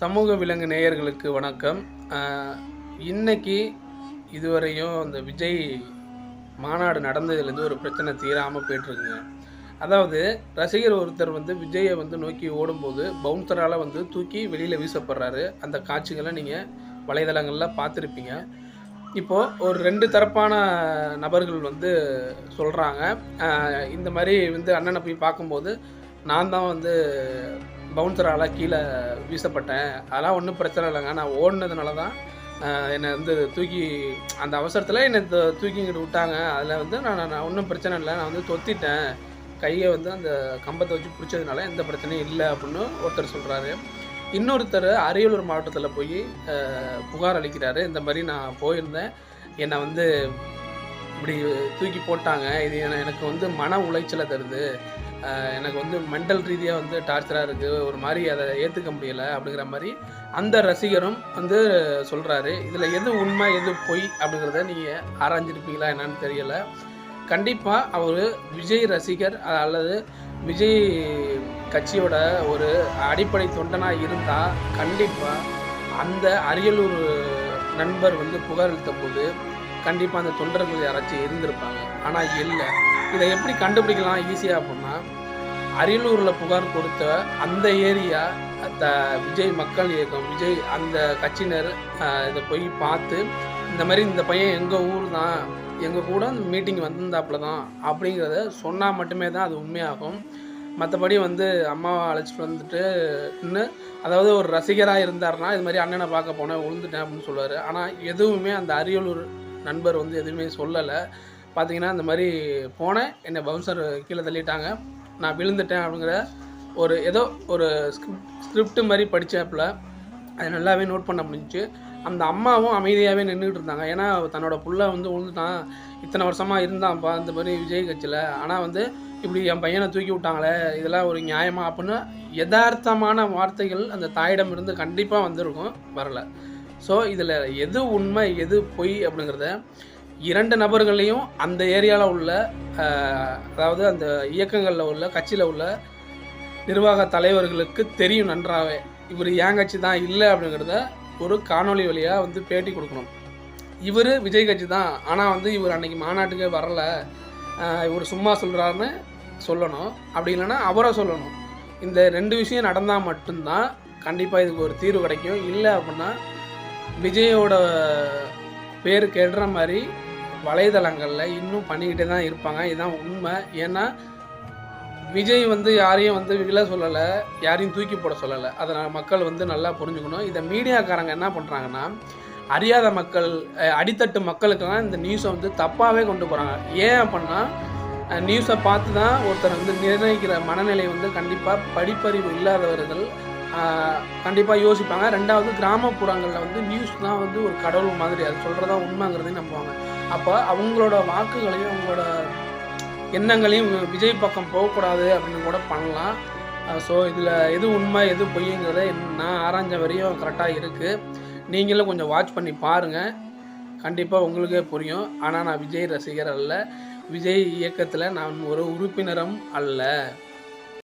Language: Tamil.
சமூக விலங்கு நேயர்களுக்கு வணக்கம். இன்னைக்கு இதுவரையும் இந்த விஜய் மாநாடு நடந்ததுலேருந்து ஒரு பிரச்சனை தீராமல் போயிட்டுருக்குங்க. அதாவது ரசிகர் ஒருத்தர் வந்து விஜயை வந்து நோக்கி ஓடும்போது பவுன்சரால் வந்து தூக்கி வெளியில் வீசப்படுறாரு. அந்த காட்சிகளை நீங்கள் வலைதளங்களில் பார்த்துருப்பீங்க. இப்போது ஒரு ரெண்டு தரப்பான நபர்கள் வந்து சொல்கிறாங்க இந்த மாதிரி வந்து அண்ணனை போய் பார்க்கும்போது நான் தான் வந்து பவுன்சரால் கீழே வீசப்பட்டேன். அதெல்லாம் ஒன்றும் பிரச்சனை இல்லைங்க. நான் ஓடினதுனால தான் என்னை வந்து தூக்கி அந்த அவசரத்தில் என்னை தூக்கிங்கிட்டு விட்டாங்க. அதில் வந்து நான் நான் ஒன்றும் பிரச்சனை இல்லை. நான் வந்து தொத்திட்டேன். கையை வந்து அந்த கம்பத்தை வச்சு பிடிச்சதுனால எந்த பிரச்சனையும் இல்லை அப்படின்னு ஒருத்தர் சொல்கிறாரு இன்னொருத்தர் அரியலூர் மாவட்டத்தில் போய் புகார் அளிக்கிறாரு. இந்த மாதிரி நான் போயிருந்தேன். என்னை வந்து இப்படி தூக்கி போட்டாங்க. இது என- எனக்கு வந்து மன உளைச்சலை தருது. எனக்கு வந்து மென்டல் ரீதியாக வந்து டார்ச்சராக இருக்குது ஒரு மாதிரி அதை ஏற்றுக்க முடியலை அப்படிங்கிற மாதிரி அந்த ரசிகரும் வந்து சொல்கிறாரு இதில் எது உண்மை எது பொய் அப்படிங்கிறத நீங்கள் ஆராய்ஞ்சிருப்பீங்களா என்னன்னு தெரியலை. கண்டிப்பாக அவர் விஜய் ரசிகர் அல்லது விஜய் கட்சியோட ஒரு அடிப்படை தொண்டனாக இருந்தால் கண்டிப்பாக அந்த அரியலூர் நண்பர் வந்து புகார் அளித்த போது கண்டிப்பாக அந்த தொண்டர்கள் யாராச்சும் இருந்திருப்பாங்க. ஆனால் இல்லை. இதை எப்படி கண்டுபிடிக்கலாம் ஈஸியாக அப்படின்னா அரியலூரில் புகார் கொடுத்த அந்த ஏரியா த விஜய் மக்கள் இயக்கம் விஜய் அந்த கட்சியினர் இதை போய் பார்த்து இந்த மாதிரி இந்த பையன் எங்கள் ஊர் தான் எங்கள் கூட அந்த மீட்டிங் வந்திருந்தாப்புல தான் அப்படிங்கிறத சொன்னால் மட்டுமே தான் அது உண்மையாகும். மற்றபடி வந்து அம்மாவை அழைச்சிட்டு வந்துட்டு இன்னும் அதாவது ஒரு ரசிகராக இருந்தாருன்னா இது மாதிரி அண்ணனை பார்க்க போனேன் விழுந்துட்டேன் அப்படின்னு சொல்லுவார். ஆனால் எதுவுமே அந்த அரியலூர் நண்பர் வந்து எதுவுமே சொல்லலை. பார்த்தீங்கன்னா இந்த மாதிரி போனேன். என்னை பவுன்சர் கீழே தள்ளிட்டாங்க. நான் விழுந்துட்டேன் அப்படிங்கிற ஒரு ஏதோ ஒரு ஸ்கிரிப்ட் மாதிரி படித்தாப்புல அது நல்லாவே நோட் பண்ண முடிஞ்சிச்சு. அந்த அம்மாவும் அமைதியாகவே நின்றுட்டு இருந்தாங்க. ஏன்னா தன்னோட புள்ள வந்து விழுந்துட்டான் இத்தனை வருஷமாக இருந்தான்ப்பா இந்த மாதிரி விஜய் கட்சியில். ஆனால் வந்து இப்படி என் பையனை தூக்கி விட்டாங்களே இதெல்லாம் ஒரு நியாயமா? அப்படின்னு யதார்த்தமான வார்த்தைகள் அந்த தாயிடம் இருந்து கண்டிப்பாக வந்திருக்கும். வரல. ஸோ இதில் எது உண்மை எது பொய் அப்படிங்கிறத இரண்டு நபர்களையும் அந்த ஏரியாவில் உள்ள அதாவது அந்த இயக்கங்களில் உள்ள கட்சியில் உள்ள நிர்வாக தலைவர்களுக்கு தெரியும் நன்றாகவே இவர் ஏன் கட்சி தான் இல்லை அப்படிங்கிறத ஒரு காணொளி வழியாக வந்து பேட்டி கொடுக்கணும். இவர் விஜய் கட்சி தான். ஆனால் வந்து இவர் அன்னைக்கு மாநாட்டுக்கே வரல. இவர் சும்மா சொல்கிறாருன்னு சொல்லணும். அப்படி இல்லைன்னா அவரை சொல்லணும். இந்த ரெண்டு விஷயம் நடந்தால் மட்டும்தான் கண்டிப்பாக இதுக்கு ஒரு தீர்வு கிடைக்கும். இல்லை அப்படின்னா விஜயோட பேர் கெடுற மாதிரி வலைதளங்களில் இன்னும் பண்ணிக்கிட்டே தான் இருப்பாங்க. இதுதான் உண்மை. ஏன்னா விஜய் வந்து யாரையும் வந்து விழ சொல்லலை யாரையும் தூக்கி போட சொல்லலை. அதை மக்கள் வந்து நல்லா புரிஞ்சுக்கணும். இதை மீடியாக்காரங்க என்ன பண்ணுறாங்கன்னா அறியாத மக்கள் அடித்தட்டு மக்களுக்கெல்லாம் இந்த நியூஸை வந்து தப்பாகவே கொண்டு போகிறாங்க ஏன் அப்படின்னா நியூஸை பார்த்து தான் ஒருத்தர் வந்து நிர்ணயிக்கிற மனநிலை வந்து கண்டிப்பாக படிப்பறிவு இல்லாதவர்கள் கண்டிப்பாக யோசிப்பாங்க. ரெண்டாவது கிராமப்புறங்களில் வந்து நியூஸ் தான் வந்து ஒரு கடவுள் மாதிரி. அது சொல்கிறதா உண்மைங்கிறதையும் நம்புவாங்க. அப்போ அவங்களோட வாக்குகளையும் அவங்களோட எண்ணங்களையும் விஜய் பக்கம் போகக்கூடாது அப்படின்னு கூட பண்ணலாம். ஸோ இதில் எது உண்மை எது பொய்யுங்கிறத நான் ஆராய்ஞ்ச வரையும் கரெக்டாக இருக்குது நீங்களும் கொஞ்சம் வாட்ச் பண்ணி பாருங்கள் கண்டிப்பாக உங்களுக்கே புரியும். ஆனால் நான் விஜய் ரசிகர் அல்ல. விஜய் இயக்கத்தில் நான் ஒரு உறுப்பினரும் அல்ல.